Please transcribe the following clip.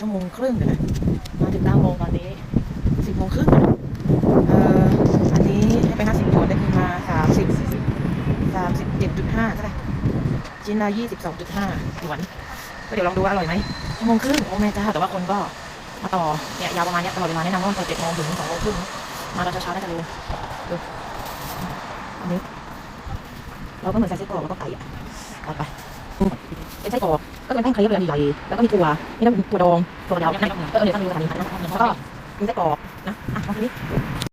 ชั่วโมงครึ่งเดี๋ยวนะมาถึงเก้าโมงตอนนี้สิบโมงครึ่งเอ่ออันนี้ให้ไปห้าสิบหยวนได้คืนมาสามสิบสามสิบเจ็ดจุดห้าเท่ไหร่ชิ้นละยี่สิบสองจุดห้าหยวน ก็เดี๋ยวลองดูว่าอร่อยไหมชั่วโมงครึ่งโอ้แม่จ้าแต่ว่าคนก็มาต่อเนี่ยยาวประมาณเนี้ยตลอดเวลาแนะนำว่าตอนเจ็ดโมงถึงสองโมงครึ่งมาตอนเช้าๆน่าจะรู้ดูอันนี้เราก็เหมือนใส่ไส้กรอกแล้วก็ไก่อะไปเป็นไส้กรอกก็เป็นแป้งเครปเลยใหญ่ๆแล้วก็มีถั่วนี่ต้องเป็นถั่วดอง ตัวเดาวเนี่ยนะเออเดี๋ยวต้องดูกันนี้นะแล้วก็มีไส้กรอกนะอะลองดูดิ